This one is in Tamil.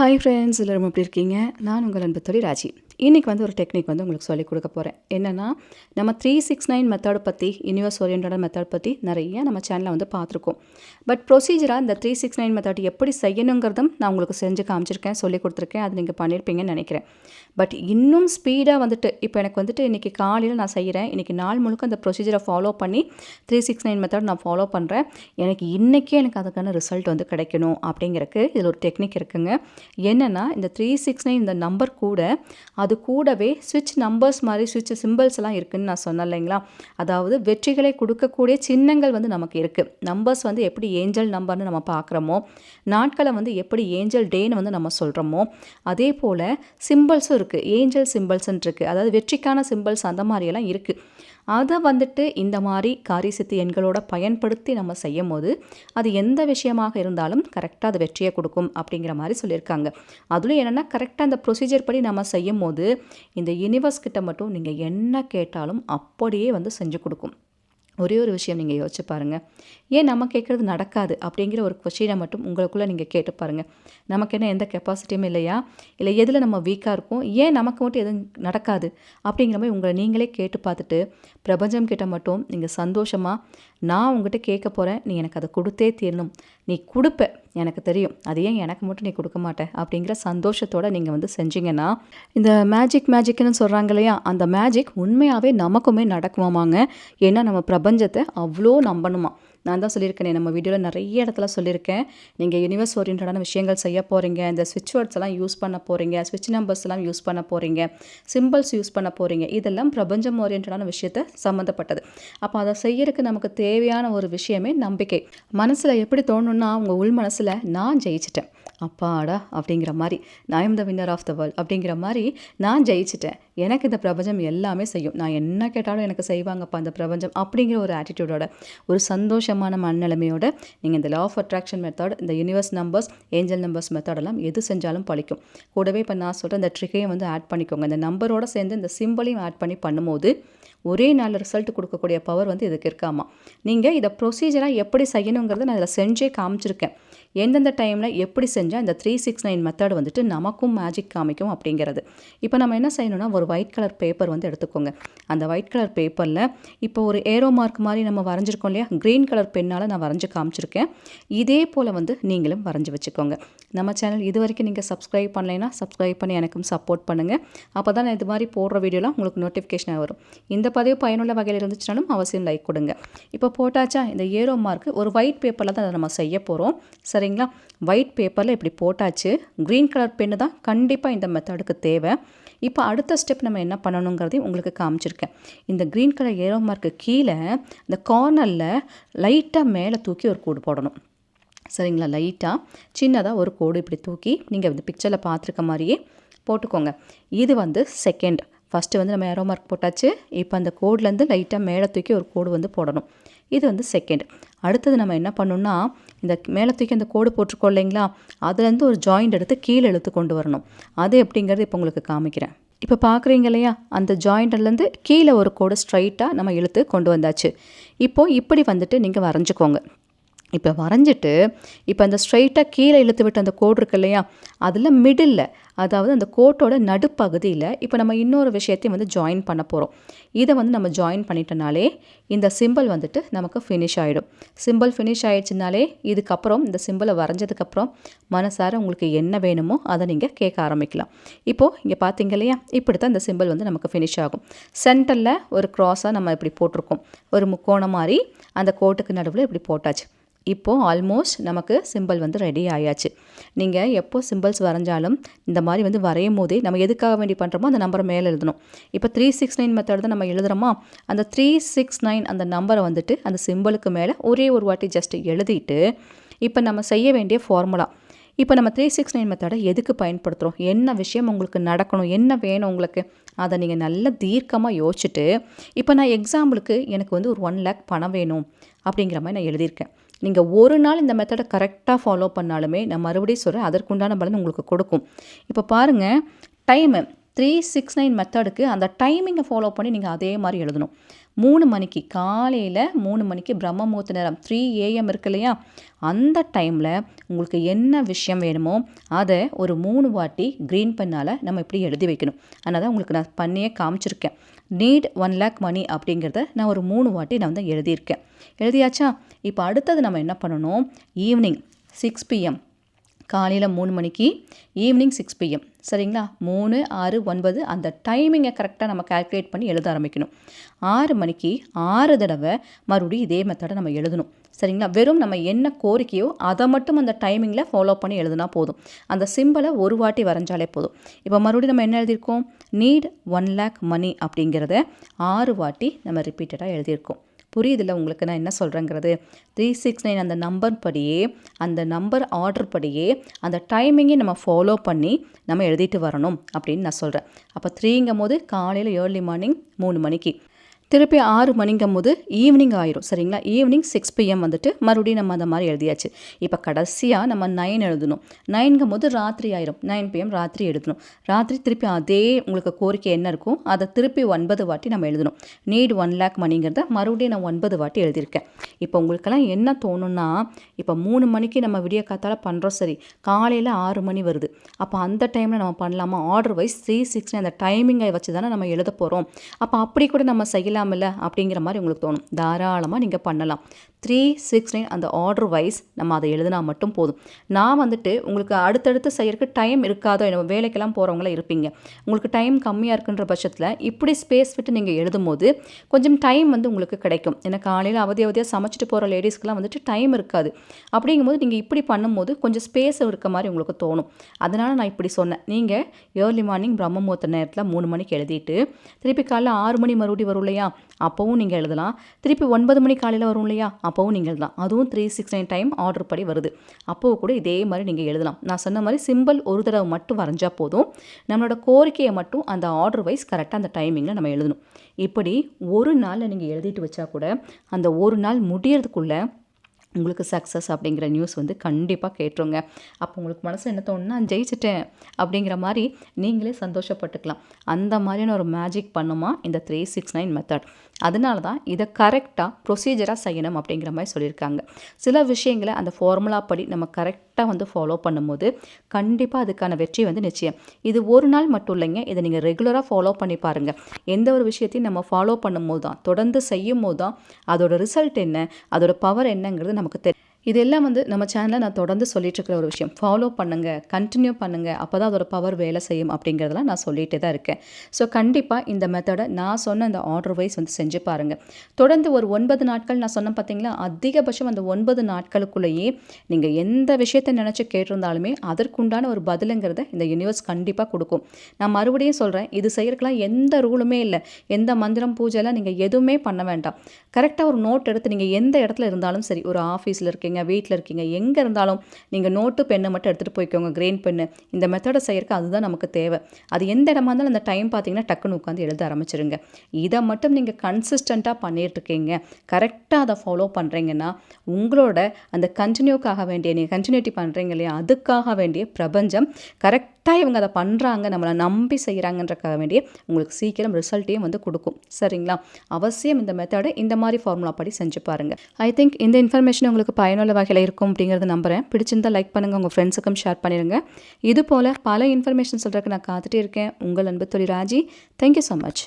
ஹாய் ஃப்ரெண்ட்ஸ் எல்லோரும் எப்படி இருக்கீங்க? நான் உங்கள் அன்பு தொழில் ராஜி. இன்றைக்கி வந்து ஒரு டெக்னிக் வந்து உங்களுக்கு சொல்லிக் கொடுக்க போகிறேன் என்னென்னா நம்ம த்ரீ சிக்ஸ் நைன் மெத்தடை பற்றி யூனிவர்ஸ் ஓரியன்டான மெத்தட் பற்றி நிறைய நம்ம சேனலில் வந்து பார்த்துருக்கோம். பட் ப்ரொசீஜராக இந்த த்ரீ சிக்ஸ் நைன் மெத்தட் எப்படி செய்யணுங்கிறதும் நான் உங்களுக்கு செஞ்சு காமிச்சிருக்கேன் சொல்லி கொடுத்துருக்கேன் அது நீங்கள் பண்ணியிருப்பீங்கன்னு நினைக்கிறேன். பட் இன்னும் ஸ்பீடாக வந்துட்டு இப்போ எனக்கு வந்துட்டு இன்றைக்கி காலையில் நான் செய்கிறேன் இன்றைக்கி நாள் முழுக்க அந்த ப்ரொசீஜரை ஃபாலோ பண்ணி த்ரீ சிக்ஸ் நைன் மெத்தட் நான் ஃபாலோ பண்ணுறேன் எனக்கு இன்றைக்கே எனக்கு அதுக்கான ரிசல்ட் வந்து கிடைக்கணும் அப்படிங்கிறக்கு இதில் ஒரு டெக்னிக் இருக்குங்க. என்னென்னா இந்த த்ரீ சிக்ஸ் நைன் இந்த நம்பர் கூட அது அது கூடவே சுவிட்ச் நம்பர்ஸ் மாதிரி சுவிட்ச் சிம்பிள்ஸ் எல்லாம் இருக்குதுன்னு நான் சொன்னேன் இல்லைங்களா? அதாவது வெற்றிகளை கொடுக்கக்கூடிய சின்னங்கள் வந்து நமக்கு இருக்குது நம்பர்ஸ் வந்து எப்படி ஏஞ்சல் நம்பர்னு நம்ம பார்க்குறோமோ நாட்களை வந்து எப்படி ஏஞ்சல் டேன்னு வந்து நம்ம சொல்கிறோமோ அதே போல் சிம்பிள்ஸும் இருக்குது ஏஞ்சல் சிம்பிள்ஸ்ன்னு இருக்குது அதாவது வெற்றிக்கான சிம்பிள்ஸ் அந்த மாதிரியெல்லாம் இருக்குது அதை வந்துட்டு இந்த மாதிரி காரிசித்து எண்களோட பயன்படுத்தி நம்ம செய்யும் போது அது எந்த விஷயமாக இருந்தாலும் கரெக்டாக அது வெற்றியை கொடுக்கும் அப்படிங்கிற மாதிரி சொல்லியிருக்காங்க. அதுலேயும் என்னென்னா கரெக்டாக அந்த ப்ரொசீஜர் படி நம்ம செய்யும் போது இந்த யூனிவர்ஸ் கிட்ட மட்டும் நீங்கள் என்ன கேட்டாலும் அப்படியே வந்து செஞ்சு கொடுக்கும். ஒரே ஒரு விஷயம் நீங்கள் யோசிச்சு பாருங்கள் ஏன் நம்ம கேட்குறது நடக்காது அப்படிங்கிற ஒரு கொஷினை மட்டும் உங்களுக்குள்ளே நீங்கள் கேட்டு பாருங்கள் நமக்கு என்ன எந்த கெப்பாசிட்டியும் இல்லையா? இல்லை எதில் நம்ம வீக்காக இருக்கோம்? ஏன் நமக்கு மட்டும் எதுவும் நடக்காது? அப்படிங்கிற மாதிரி உங்களை நீங்களே கேட்டு பார்த்துட்டு பிரபஞ்சம் கிட்ட மட்டும் நீங்கள் சந்தோஷமாக நான் உங்ககிட்ட கேட்க போகிறேன் நீ எனக்கு அதை கொடுத்தே தீரணும். நீ கொடுப்ப. எனக்கு தெரியும். அது ஏன் எனக்கு மட்டும் நீ கொடுக்க மாட்டேன் அப்படிங்கிற சந்தோஷத்தோடு நீங்கள் வந்து செஞ்சீங்கன்னா இந்த மேஜிக் மேஜிக்னு சொல்கிறாங்க இல்லையா? அந்த மேஜிக் உண்மையாகவே நமக்குமே நடக்குமாமாங்க. ஏன்னா நம்ம பிரபஞ்சத்தை அவ்வளோ நம்பணுமா? நான் தான் சொல்லியிருக்கேன் நம்ம வீடியோவில் நிறைய இடத்துல சொல்லியிருக்கேன். நீங்கள் யூனிவர்ஸ் ஓரியன்டான விஷயங்கள் செய்ய போகிறீங்க இந்த ஸ்விட்ச் வேர்ட்ஸ் எல்லாம் யூஸ் பண்ண போகிறீங்க ஸ்விட்ச் நம்பர்ஸ் எல்லாம் யூஸ் பண்ண போகிறீங்க சிம்பிள்ஸ் யூஸ் பண்ண போகிறீங்க இதெல்லாம் பிரபஞ்சம் ஓரியன்டான விஷயத்தை சம்மந்தப்பட்டது. அப்போ அதை செய்யறதுக்கு நமக்கு தேவையான ஒரு விஷயமே நம்பிக்கை. மனசில் எப்படி தோணுன்னா உங்கள் உள் மனசில் நான் ஜெயிச்சிட்டேன். அப்பாடா அப்படிங்கிற மாதிரி நான் am the winner of the world அப்படிங்கிற மாதிரி நான் ஜெயிச்சிட்டேன். எனக்கு இந்த பிரபஞ்சம் எல்லாமே செய்யும். நான் என்ன கேட்டாலும் எனக்கு செய்வாங்கப்பா இந்த பிரபஞ்சம் அப்படிங்கிற ஒரு ஆட்டிடியூடோட ஒரு சந்தோஷமான மனநிலைமையோட நீங்கள் இந்த லா ஆஃப் அட்ராக்ஷன் மெத்தட் இந்த யூனிவர்ஸ் நம்பர்ஸ் ஏஞ்சல் நம்பர்ஸ் மெத்தடெல்லாம் எது செஞ்சாலும் பழிக்கும். கூடவே இப்போ நான் சொல்கிற இந்த ட்ரிக்கையும் வந்து ஆட் பண்ணிக்கோங்க. இந்த நம்பரோட சேர்ந்து இந்த சிம்பிளையும் ஆட் பண்ணி பண்ணும்போது ஒரே நாள் ரிசல்ட் கொடுக்கக்கூடிய பவர் வந்து இதுக்கு இருக்காமா நீங்கள் இதை ப்ரொசீஜராக எப்படி செய்யணுங்கிறத நான் இதில் செஞ்சே காமிச்சிருக்கேன். எந்தெந்த டைமில் எப்படி செஞ்சால் இந்த த்ரீ சிக்ஸ் நைன் மெத்தட் வந்துட்டு நமக்கும் மேஜிக் காமிக்கும் அப்படிங்கிறது. இப்போ நம்ம என்ன செய்யணும்னா ஒரு ஒயிட் கலர் பேப்பர் வந்து எடுத்துக்கோங்க. அந்த ஒயிட் கலர் பேப்பரில் இப்போ ஒரு ஏரோ மார்க் மாதிரி நம்ம வரைஞ்சிருக்கோம் இல்லையா? க்ரீன் கலர் பெண்ணால் நான் வரைஞ்சி காமிச்சிருக்கேன். இதே போல் வந்து நீங்களும் வரைஞ்சி வச்சுக்கோங்க. நம்ம சேனல் இது வரைக்கும் நீங்கள் சப்ஸ்கிரைப் பண்ணலைன்னா சப்ஸ்கிரைப் பண்ணி எனக்கும் சப்போர்ட் பண்ணுங்கள் அப்போ தான் இது மாதிரி போடுற வீடியோலாம் உங்களுக்கு நோட்டிஃபிகேஷனாக வரும். இந்த பதிவு பயனுள்ள வகையில் இருந்துச்சுனாலும் அவசியம் லைக் கொடுங்க. இப்போ போட்டாச்சா இந்த ஏரோ மார்க் ஒரு ஒயிட் பேப்பரில் தான் அதை நம்ம செய்ய போகிறோம் சரிங்களா? ஒயிட் பேப்பரில் இப்படி போட்டாச்சு. க்ரீன் கலர் பென்னு தான் கண்டிப்பாக இந்த மெத்தடுக்கு தேவை. இப்போ அடுத்த ஸ்டெப் நம்ம என்ன பண்ணணுங்கிறதையும் உங்களுக்கு காமிச்சிருக்கேன். இந்த க்ரீன் கலர் ஏரோ மார்க்கு கீழே இந்த கார்னரில் லைட்டாக மேலே தூக்கி ஒரு கூடு போடணும். சரிங்களா? லைட்டாக சின்னதாக ஒரு கோடு இப்படி தூக்கி நீங்கள் இந்த பிக்சரில் பார்த்துருக்க மாதிரியே போட்டுக்கோங்க. இது வந்து செகண்ட் ஃபஸ்ட்டு வந்து நம்ம ஏரோ மார்க் போட்டாச்சு. இப்போ அந்த கோட்லேருந்து லைட்டாக மேலே தூக்கி ஒரு கோடு வந்து போடணும். இது வந்து செகண்ட் அடுத்தது நம்ம என்ன பண்ணணும்னா இந்த மேலே தூக்கி அந்த கோடு போட்டிருக்கோம் இல்லைங்களா அதுலேருந்து ஒரு ஜாயிண்ட் எடுத்து கீழே இழுத்து கொண்டு வரணும். அது எப்படிங்கிறது இப்போ உங்களுக்கு காமிக்கிறேன். இப்போ பார்க்குறீங்க இல்லையா அந்த ஜாயிண்ட்லேருந்து கீழே ஒரு கோடு ஸ்ட்ரைட்டாக நம்ம இழுத்து கொண்டு வந்தாச்சு. இப்போது இப்படி வந்துட்டு நீங்கள் வரைஞ்சிக்கோங்க. இப்போ வரைஞ்சிட்டு இப்போ அந்த ஸ்ட்ரைட்டாக கீழே இழுத்து விட்டு அந்த கோடு இருக்கு இல்லையா? அதில் மிடில் அதாவது அந்த கோட்டோட நடுப்பகுதியில் இப்போ நம்ம இன்னொரு விஷயத்தையும் வந்து ஜாயின் பண்ண போகிறோம் இதை வந்து நம்ம ஜாயின் பண்ணிட்டனாலே இந்த சிம்பிள் வந்துட்டு நமக்கு ஃபினிஷ் ஆகிடும் சிம்பிள் ஃபினிஷ் ஆகிடுச்சுனாலே இதுக்கப்புறம் இந்த சிம்பிளை வரைஞ்சதுக்கப்புறம் மனசார உங்களுக்கு என்ன வேணுமோ அதை நீங்கள் கேட்க ஆரம்பிக்கலாம். இப்போது இங்கே பார்த்தீங்க இல்லையா? இப்படி தான் இந்த சிம்பிள் வந்து நமக்கு ஃபினிஷ் ஆகும். சென்டரில் ஒரு க்ராஸாக நம்ம இப்படி போட்டிருக்கோம். ஒரு முக்கோணம் மாதிரி அந்த கோட்டுக்கு நடுவில் இப்படி போட்டாச்சு. இப்போது ஆல்மோஸ்ட் நமக்கு சிம்பிள் வந்து ரெடி ஆயாச்சு. நீங்கள் எப்போ சிம்பிள்ஸ் வரைஞ்சாலும் இந்த மாதிரி வந்து வரையும் போதே நம்ம எதுக்காக வேண்டி பண்ணுறோமோ அந்த நம்பரை மேலே எழுதணும். இப்போ த்ரீ சிக்ஸ் நைன் மெத்தட் தான் நம்ம எழுதுகிறோமா அந்த த்ரீ சிக்ஸ் நைன் அந்த நம்பரை வந்துட்டு அந்த சிம்பிளுக்கு மேலே ஒரே ஒரு வாட்டி ஜஸ்ட் எழுதிட்டு இப்போ நம்ம செய்ய வேண்டிய ஃபார்முலா இப்போ நம்ம த்ரீ சிக்ஸ் நைன் மெத்தடை எதுக்கு பயன்படுத்துகிறோம் என்ன விஷயம் உங்களுக்கு நடக்கணும்? என்ன வேணும் உங்களுக்கு? அதை நீங்கள் நல்லா தீர்க்கமாக யோசிச்சுட்டு இப்போ நான் எக்ஸாம்பிளுக்கு எனக்கு வந்து ஒரு ஒன் லேக் பணம் வேணும் அப்படிங்கிற மாதிரி நான் எழுதியிருக்கேன். நீங்கள் ஒரு நாள் இந்த மெத்தடை கரெக்டாக ஃபாலோ பண்ணாலுமே நான் மறுபடியும் சொல்கிறேன் அதற்குண்டான பலன் உங்களுக்கு கொடுக்கும். இப்போ பாருங்கள் டைமு த்ரீ சிக்ஸ் நைன் மெத்தடுக்கு அந்த டைமிங்கை ஃபாலோ பண்ணி நீங்கள் அதே மாதிரி எழுதணும். மூணு மணிக்கு காலையில் மூணு மணிக்கு பிரம்ம முகூர்த்த நேரம் த்ரீ ஏஎம் இருக்கு இல்லையா? அந்த டைமில் உங்களுக்கு என்ன விஷயம் வேணுமோ அதை ஒரு மூணு வாட்டி க்ரீன் பண்ணால் நம்ம இப்படி எழுதி வைக்கணும். அதனால் தான் உங்களுக்கு நான் பண்ணியே காமிச்சிருக்கேன். நீட் ஒன் லேக் மணி அப்படிங்கிறத நான் ஒரு மூணு வாட்டி நான் வந்து எழுதியிருக்கேன். எழுதியாச்சா? இப்போ அடுத்தது நம்ம என்ன பண்ணணும்? ஈவினிங் சிக்ஸ் பிஎம் காலையில் மூணு மணிக்கு ஈவினிங் சிக்ஸ் பிஎம் சரிங்களா? மூணு ஆறு ஒன்பது அந்த டைமிங்கை கரெக்டாக நம்ம கால்குலேட் பண்ணி எழுத ஆரம்பிக்கணும். ஆறு மணிக்கு ஆறு தடவை மறுபடியும் இதே மெத்தடை நம்ம எழுதணும். சரிங்களா? வெறும் நம்ம என்ன கோரிக்கையோ அதை மட்டும் அந்த டைமிங்கில் ஃபாலோ பண்ணி எழுதுனா போதும். அந்த சிம்பிளை ஒரு வாட்டி வரைஞ்சாலே போதும். இப்போ மறுபடியும் நம்ம என்ன எழுதியிருக்கோம்? நீட் ஒன் லேக் மணி அப்படிங்கிறத ஆறு வாட்டி நம்ம ரிப்பீட்டடாக எழுதியிருக்கோம். புரியுதில்ல உங்களுக்கு நான் என்ன சொல்கிறேங்கிறது த்ரீ சிக்ஸ் நைன் அந்த நம்பர் படியே அந்த நம்பர் ஆர்டர் படியே அந்த டைமிங்கை நம்ம ஃபாலோ பண்ணி நம்ம எழுதிட்டு வரணும் அப்படின்னு நான் சொல்கிறேன் அப்போ த்ரீங்கும் போது காலையில் ஏர்லி மார்னிங் மூணு மணிக்கு. திருப்பி ஆறு மணிங்கும் போது ஈவினிங் ஆயிரும். சரிங்களா? ஈவினிங் சிக்ஸ் பிஎம் வந்துட்டு மறுபடியும் நம்ம அந்த மாதிரி எழுதியாச்சு. இப்போ கடைசியாக நம்ம நைன் எழுதணும். நைன்கும் போது ராத்திரி ஆயிரும். நைன் பிஎம் ராத்திரி எழுதணும். ராத்திரி திருப்பி அதே உங்களுக்கு கோரிக்கை என்ன இருக்கும் அதை திருப்பி ஒன்பது வாட்டி நம்ம எழுதணும். நீட் ஒன் லேக் மணிங்கிறத மறுபடியும் நான் ஒன்பது வாட்டி எழுதியிருக்கேன். இப்போ உங்களுக்கெல்லாம் என்ன தோணுன்னா இப்போ மூணு மணிக்கு நம்ம விடிய காத்தால் பண்ணுறோம் சரி காலையில் ஆறு மணி வருது. அப்போ அந்த டைமில் நம்ம பண்ணலாமா? ஆர்டர் வைஸ் த்ரீ சிக்ஸ் அந்த டைமிங்கை வச்சு தானே நம்ம எழுத போகிறோம் அப்போ அப்படி கூட நம்ம செய்யலாம். செய்யலாமில்ல அப்படிங்கிற மாதிரி உங்களுக்கு தோணும். தாராளமாக நீங்கள் பண்ணலாம். த்ரீ சிக்ஸ் நைன் அந்த ஆர்டர் வைஸ் நம்ம அதை எழுதினா மட்டும் போதும். நான் வந்துட்டு உங்களுக்கு அடுத்தடுத்து செய்யறதுக்கு டைம் இருக்காதோ என்ன வேலைக்கெல்லாம் போகிறவங்களாம் இருப்பீங்க. உங்களுக்கு டைம் கம்மியாக இருக்குன்ற பட்சத்தில் இப்படி ஸ்பேஸ் விட்டு நீங்கள் எழுதும் போது கொஞ்சம் டைம் வந்து உங்களுக்கு கிடைக்கும். ஏன்னா காலையில் அவதி அவதியாக சமைச்சிட்டு போகிற லேடிஸ்க்கெலாம் வந்துட்டு டைம் இருக்காது. அப்படிங்கும்போது நீங்கள் இப்படி பண்ணும்போது கொஞ்சம் ஸ்பேஸ் இருக்க மாதிரி உங்களுக்கு தோணும். அதனால் நான் இப்படி சொன்னேன். நீங்கள் ஏர்லி மார்னிங் பிரம்ம முகூர்த்த நேரத்தில் மூணு மணிக்கு எழுதிட்டு திருப்பி காலையில் ஆறு மணி மறுபடியும் வரும் இல்லையா? அப்போவும் நீங்கள் எழுதலாம். திருப்பி ஒன்பது மணி காலையில் வரும் இல்லையா? அப்போவும் நீங்கள் எழுதலாம் அதுவும் three six nine time order படி வருது. அப்போவும் கூட இதே மாதிரி நீங்கள் எழுதலாம். நான் சொன்ன மாதிரி சிம்பிள் ஒரு தடவை மட்டும் வரைஞ்சால் போதும். நம்மளோட கோரிக்கையை மட்டும் அந்த ஆர்டர் வைஸ் கரெக்டாக அந்த டைமிங்கில் நம்ம எழுதணும். இப்படி ஒரு நாளில் நீங்கள் எழுதிட்டு வச்சா கூட அந்த ஒரு நாள் முடியறதுக்குள்ளே உங்களுக்கு சக்ஸஸ் அப்படிங்கிற நியூஸ் வந்து கண்டிப்பாக கேட்டுருங்க. அப்போ உங்களுக்கு மனசு என்ன தோணுன்னா ஜெயிச்சிட்டேன் அப்படிங்கிற மாதிரி நீங்களே சந்தோஷப்பட்டுக்கலாம். அந்த மாதிரியான ஒரு மேஜிக் பண்ணுமா இந்த த்ரீ சிக்ஸ் நைன் மெத்தட் அதனால தான் இதை கரெக்டாக ப்ரொசீஜராக செய்யணும் அப்படிங்கிற மாதிரி சொல்லியிருக்காங்க. சில விஷயங்களை அந்த ஃபார்முலா படி நம்ம கரெக்டாக வந்து ஃபாலோ பண்ணும்போது கண்டிப்பாக அதுக்கான வெற்றி வந்து நிச்சயம். இது ஒரு நாள் மட்டும் இல்லைங்க இதை நீங்கள் ரெகுலராக ஃபாலோ பண்ணி பாருங்கள் எந்த ஒரு விஷயத்தையும் நம்ம ஃபாலோ பண்ணும்போது தான் தொடர்ந்து செய்யும் போது தான் அதோட ரிசல்ட் என்ன அதோட பவர் என்னங்கிறது நமக்கு தெரியும் இதெல்லாம் வந்து நம்ம சேனலில் நான் தொடர்ந்து சொல்லிட்டுருக்கிற ஒரு விஷயம். ஃபாலோ பண்ணுங்கள் கண்டினியூ பண்ணுங்கள் அப்போ தான் அதோட பவர் வேலை செய்யும் அப்படிங்கிறதெல்லாம் நான் சொல்லிகிட்டே தான் இருக்கேன். ஸோ கண்டிப்பாக இந்த மெத்தடை நான் சொன்ன இந்த ஆர்டர் வைஸ் வந்து செஞ்சு பாருங்கள் தொடர்ந்து ஒரு ஒன்பது நாட்கள் நான் சொன்னேன் பார்த்தீங்களா அதிகபட்சம் அந்த ஒன்பது நாட்களுக்குள்ளேயே நீங்கள் எந்த விஷயத்தை நினச்சி கேட்டிருந்தாலுமே அதற்குண்டான ஒரு பதிலுங்கிறத இந்த யூனிவர்ஸ் கண்டிப்பாக கொடுக்கும். நான் மறுபடியும் சொல்கிறேன் இது செய்யறதுக்கெலாம் எந்த ரூலுமே இல்லை. எந்த மந்திரம் பூஜைலாம் நீங்கள் எதுவுமே பண்ண வேண்டாம். கரெக்டாக ஒரு நோட் எடுத்து நீங்கள் எந்த இடத்துல இருந்தாலும் சரி ஒரு ஆஃபீஸில் இருக்கீங்க இருக்கீங்க வீட்டில் இருக்கீங்க எங்கே இருந்தாலும் நீங்கள் நோட்டு பெண்ணை மட்டும் எடுத்துகிட்டு போய்க்கோங்க கிரெயின் பெண்ணு இந்த மெத்தடை செய்யறதுக்கு அதுதான் நமக்கு தேவை. அது எந்த இடமா இருந்தாலும் அந்த டைம் பார்த்தீங்கன்னா டக்குன்னு உட்காந்து எழுத ஆரம்பிச்சிருங்க. இதை மட்டும் நீங்கள் கன்சிஸ்டண்ட்டாக பண்ணிகிட்ருக்கீங்க இருக்கீங்க கரெக்டாக அதை ஃபாலோ பண்ணுறீங்கன்னா உங்களோட அந்த கண்டினியூக்காக வேண்டிய நீங்கள் கண்டினியூட்டி பண்ணுறீங்க இல்லையா அதுக்காக வேண்டிய பிரபஞ்சம் கரெக்ட் கரெக்டாக இவங்க அதை பண்ணுறாங்க நம்மளை நம்பி செய்கிறாங்கன்றக்காக வேண்டிய உங்களுக்கு சீக்கிரம் ரிசல்ட்டையும் வந்து கொடுக்கும். சரிங்களா? அவசியம் இந்த மெத்தடை இந்த மாதிரி ஃபார்முலா படி செஞ்சு பாருங்கள் ஐ திங்க் இந்த இன்ஃபர்மேஷன் உங்களுக்கு பயனுள்ள வகையில் இருக்கும் அப்படிங்கிறத நம்புகிறேன் பிடிச்சிருந்தால் லைக் பண்ணுங்கள் உங்கள் ஃப்ரெண்ட்ஸுக்கும் ஷேர் பண்ணிடுங்க இது போல் பல இன்ஃபர்மேஷன் சொல்கிறதுக்கு நான் காத்துட்டே இருக்கேன். உங்கள் அன்பு தொழில் ராஜி. Thank you so much